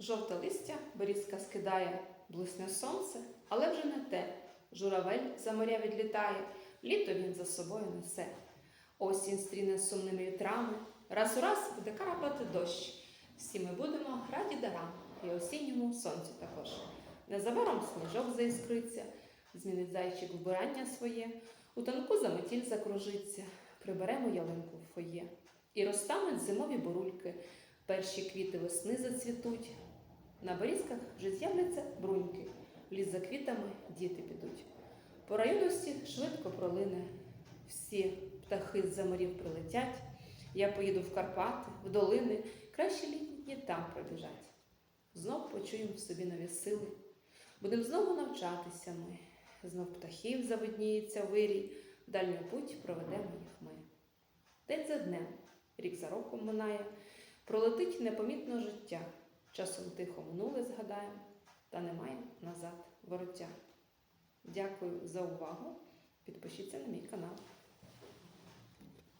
Жовте листя берізка скидає, блисне сонце, але вже не те. Журавель за моря відлітає, літо він за собою несе. Осінь стріне сумними вітрами, раз у раз буде карапати дощ. Всі ми будемо раді дарам і осінньому сонцю також. Незабаром сніжок заіскриться, змінить зайчик вбирання своє, у тонку заметіль закружиться, приберемо ялинку в фоє. І розтануть зимові бурульки, перші квіти весни зацвітуть. На берізках вже з'являться бруньки, в ліс за квітами діти підуть. По районості швидко пролине, всі птахи з-за морів прилетять. Я поїду в Карпати, в долини, краще літні там пробіжать. Знов почуємо в собі нові сили. Будемо знову навчатися ми. Знов птахів завидніється вирій, дальню путь проведемо їх ми. День за днем, рік за роком минає, пролетить непомітно життя. Часом тихо минуле згадаємо, та немає назад вороття. Дякую за увагу. Підпишіться на мій канал.